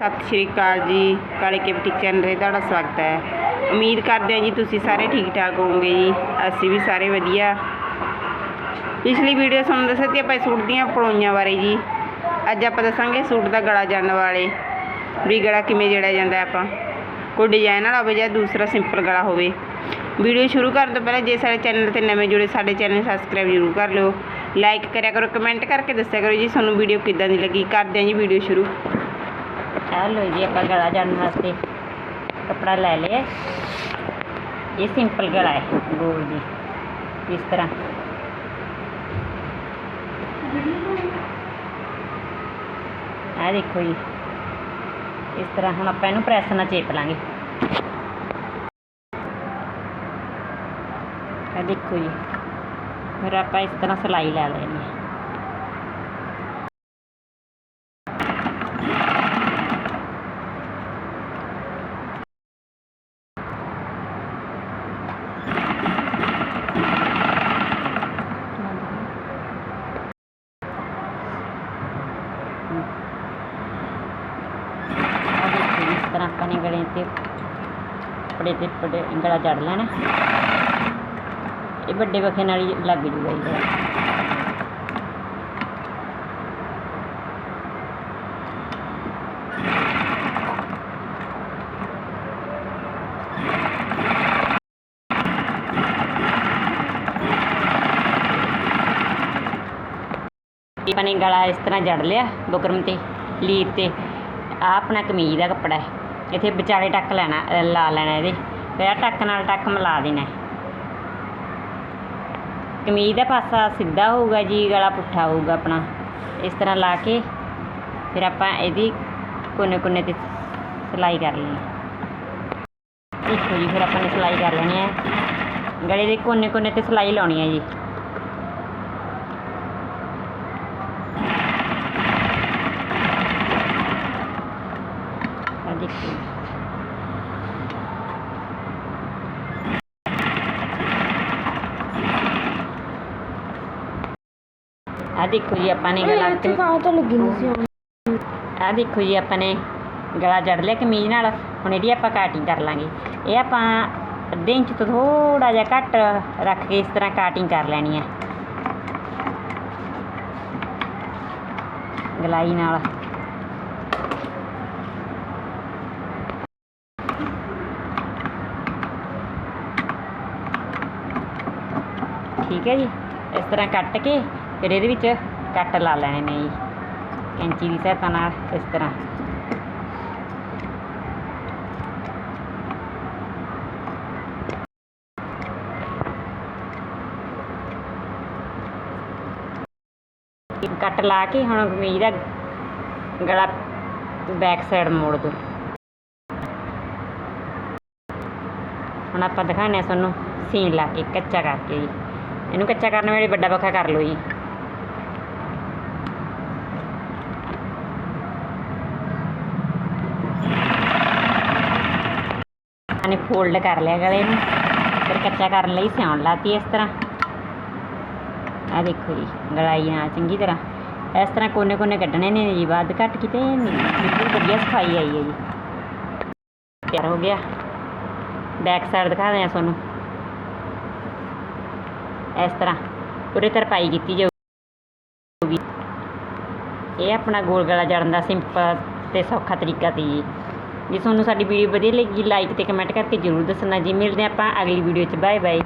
ਸਤਿ ਸ਼੍ਰੀ ਅਕਾਲ ਜੀ, ਕਾਲੇ ਕੇ ਬੁਟੀਕ ਚੈਨਲ 'ਤੇ ਤੁਹਾਡਾ ਸਵਾਗਤ ਹੈ। ਉਮੀਦ ਕਰਦੇ ਹਾਂ ਜੀ ਤੁਸੀਂ ਸਾਰੇ ਠੀਕ ਠਾਕ ਹੋਵੋਗੇ ਜੀ, ਅਸੀਂ ਵੀ ਸਾਰੇ ਵਧੀਆ। ਪਿਛਲੀ ਵੀਡੀਓ ਤੁਹਾਨੂੰ ਦੱਸਿਆ ਸੀ ਆਪਾਂ ਸੂਟ ਦੀਆਂ ਪਲੋਈਆਂ ਬਾਰੇ ਜੀ। ਅੱਜ ਆਪਾਂ ਦੱਸਾਂਗੇ ਸੂਟ ਦਾ ਗਲਾ ਜਾਣ ਵਾਲੇ, ਵੀ ਗਲਾ ਕਿਵੇਂ ਜੜਿਆ ਜਾਂਦਾ ਆਪਾਂ। ਕੋਈ ਡਿਜ਼ਾਈਨ ਵਾਲਾ ਹੋਵੇ ਜਾਂ ਦੂਸਰਾ ਸਿੰਪਲ ਗਲਾ ਹੋਵੇ। ਵੀਡੀਓ ਸ਼ੁਰੂ ਕਰਨ ਤੋਂ ਪਹਿਲਾਂ ਜੇ ਸਾਡੇ ਚੈਨਲ ਤੇ ਨਵੇਂ ਜੁੜੇ, ਸਾਡੇ ਚੈਨਲ ਸਬਸਕ੍ਰਾਈਬ ਜ਼ਰੂਰ ਕਰ ਲਿਓ। ਲਾਈਕ ਕਰਿਆ ਕਰੋ ਕਮੈਂਟ ਕਰਕੇ ਦੱਸਿਆ ਕਰੋ ਜੀ, ਤੁਹਾਨੂੰ ਵੀਡੀਓ ਕਿੱਦਾਂ ਦੀ ਲੱਗੀ। ਕਰਦੇ ਹਾਂ ਜੀ ਵੀਡੀਓ ਸ਼ੁਰੂ। ਆ ਲੋ ਜੀ, ਆਪਾਂ ਗਲਾ ਜਾਣ ਵਾਸਤੇ ਕਪੜਾ ਲੈ ਲਿਆ। ਇਹ ਸਿੰਪਲ ਗਲਾ ਹੈ, ਗੋਲ ਜੀ, ਇਸ ਤਰ੍ਹਾਂ। ਆ ਦੇਖੋ ਜੀ, ਇਸ ਤਰ੍ਹਾਂ ਹੁਣ ਆਪਾਂ ਇਹਨੂੰ ਪ੍ਰੈਸ ਨਾਲ ਚੇਪ ਲਾਂਗੇ। ਆ ਦੇਖੋ ਜੀ, ਫਿਰ ਆਪਾਂ ਇਸ ਤਰ੍ਹਾਂ ਸਿਲਾਈ ਲੈ ਲੈਣੀ ਹੈ ਆਹ ਦੇਖੋ ਜੀ, ਇਸ ਤਰ੍ਹਾਂ ਆਪਾਂ ਨੇ ਗਲੇ ਤੇ ਕੱਪੜੇ ਤੇ ਗਲਾ ਜੜ ਲੈਣਾ। ਇਹ ਵੱਡੇ ਵਖੇ ਨਾਲ ਹੀ ਲੱਗ ਜੂਗਾ ਜੀ। ਗਲਾ ਆਪਾਂ ਨੇ ਗਲਾ ਇਸ ਤਰ੍ਹਾਂ ਜੜ ਲਿਆ, ਬੁਕਰਮ ਤੇ, ਲੀਰ ਤੇ। ਆ ਆਪਣਾ ਕਮੀਜ਼ ਦਾ ਕੱਪੜਾ ਹੈ। ਇੱਥੇ ਵਿਚਾਲੇ ਟੱਕ ਲੈਣਾ ਲਾ ਲੈਣਾ ਇਹਦੇ। ਫਿਰ ਆਹ ਟੱਕ ਨਾਲ ਟੱਕ ਮਿਲਾ ਦੇਣਾ। ਕਮੀਜ਼ ਦਾ ਪਾਸਾ ਸਿੱਧਾ ਹੋਊਗਾ ਜੀ ਗਲਾ ਪੁੱਠਾ ਹੋਊਗਾ ਆਪਣਾ। ਇਸ ਤਰ੍ਹਾਂ ਲਾ ਕੇ ਫਿਰ ਆਪਾਂ ਇਹਦੀ ਕੋਨੇ ਕੋਨੇ ਤੇ ਸਿਲਾਈ ਕਰ ਲੈਣੀ। ਦੇਖੋ ਜੀ, ਫਿਰ ਆਪਾਂ ਨੇ ਸਿਲਾਈ ਕਰ ਲੈਣੀ ਹੈ। ਗਲੇ ਦੇ ਕੋਨੇ ਕੋਨੇ ਤੇ ਸਿਲਾਈ ਲਾਉਣੀ ਹੈ ਜੀ ਆ ਦੇਖੋ ਆ ਦੇਖੋ ਜੀ ਆਪਾਂ ਨੇ ਗਲਾ ਤੇ ਤਾਂ ਲੱਗੀ ਨਹੀਂ ਸੀ ਆ ਦੇਖੋ ਜੀ ਆਪਾਂ ਨੇ ਗਲਾ ਜੜ ਲਿਆ ਕਮੀਜ਼ ਨਾਲ। ਹੁਣ ਇਹਦੀ ਆਪਾਂ ਕਾਟਿੰਗ ਕਰ ਲਾਂਗੇ। ਇਹ ਆਪਾਂ ਅੱਧੇ ਇੰਚ ਤੋਂ ਥੋੜਾ ਜਿਹਾ ਘੱਟ ਰੱਖ ਕੇ ਇਸ ਤਰ੍ਹਾਂ ਕਾਟਿੰਗ ਕਰ ਲੈਣੀ ਹੈ ਗਲਾਈ ਨਾਲ। ਠੀਕ ਹੈ ਜੀ। ਇਸ ਤਰ੍ਹਾਂ ਕੱਟ ਕੇ ਫਿਰ ਇਹਦੇ ਵਿੱਚ ਕੱਟ ਲਾ ਲੈਣੇ ਨੇ ਜੀ ਕੈਂਚੀ ਦੀ ਸਹਾਇਤਾ ਨਾਲ ਇਸ ਤਰ੍ਹਾਂ। ਕੱਟ ਲਾ ਕੇ ਹੁਣ ਕਮੀਜ਼ ਦਾ ਗਲਾ ਬੈਕ ਸਾਈਡ ਮੋੜ ਦੋ। ਹੁਣ ਆਪਾਂ ਦਿਖਾਉਂਦੇ ਹਾਂ ਤੁਹਾਨੂੰ ਸੀਨ ਲਾ ਕੇ ਕੱਚਾ ਕਰਕੇ ਜੀ। ਇਹਨੂੰ ਕੱਚਾ ਕਰਨ ਵੇਲੇ ਵੱਡਾ ਬੱਖਾ ਕਰ ਲਓ ਜੀ। ਨੇ ਫੋਲਡ ਕਰ ਲਿਆ ਗਲੇ ਨੂੰ, ਫਿਰ ਕੱਚਾ ਕਰਨ ਲਈ ਸਿਉਣ ਲਾਤੀ ਇਸ ਤਰ੍ਹਾਂ। ਆ ਦੇਖੋ ਜੀ, ਗਲਾਈ ਨਾਲ ਚੰਗੀ ਤਰ੍ਹਾਂ। ਇਸ ਤਰ੍ਹਾਂ ਕੋਨੇ ਕੋਨੇ ਕੱਢਣੇ ਨੇ ਜੀ, ਵੱਧ ਘੱਟ ਕਿਤੇ ਬਿਲਕੁਲ ਵਧੀਆ ਸਫ਼ਾਈ ਆਈ ਹੈ ਜੀ। ਤਿਆਰ ਹੋ ਗਿਆ। ਬੈਕ ਸਾਈਡ ਦਿਖਾ ਦਿਆਂ ਤੁਹਾਨੂੰ। ਇਸ ਤਰ੍ਹਾਂ, ਪੂਰੇ ਤਰਪਾਈ ਕੀਤੀ ਜਾਊਗੀ ਇਹ ਆਪਣਾ ਗੋਲ ਗਲਾ ਜੜਨ ਦਾ ਸਿੰਪਲ ਤੇ ਸੌਖਾ ਤਰੀਕਾ ਸੀ ਜੀ। ਜੇ ਤੁਹਾਨੂੰ ਸਾਡੀ ਵੀਡੀਓ ਵਧੀਆ ਲੱਗੀ ਲਾਈਕ ਤੇ ਕਮੈਂਟ ਕਰਕੇ ਜਰੂਰ ਦੱਸਣਾ ਜੀ। ਮਿਲਦੇ ਹਾਂ ਆਪਾਂ ਅਗਲੀ ਵੀਡੀਓ 'ਚ। Bye bye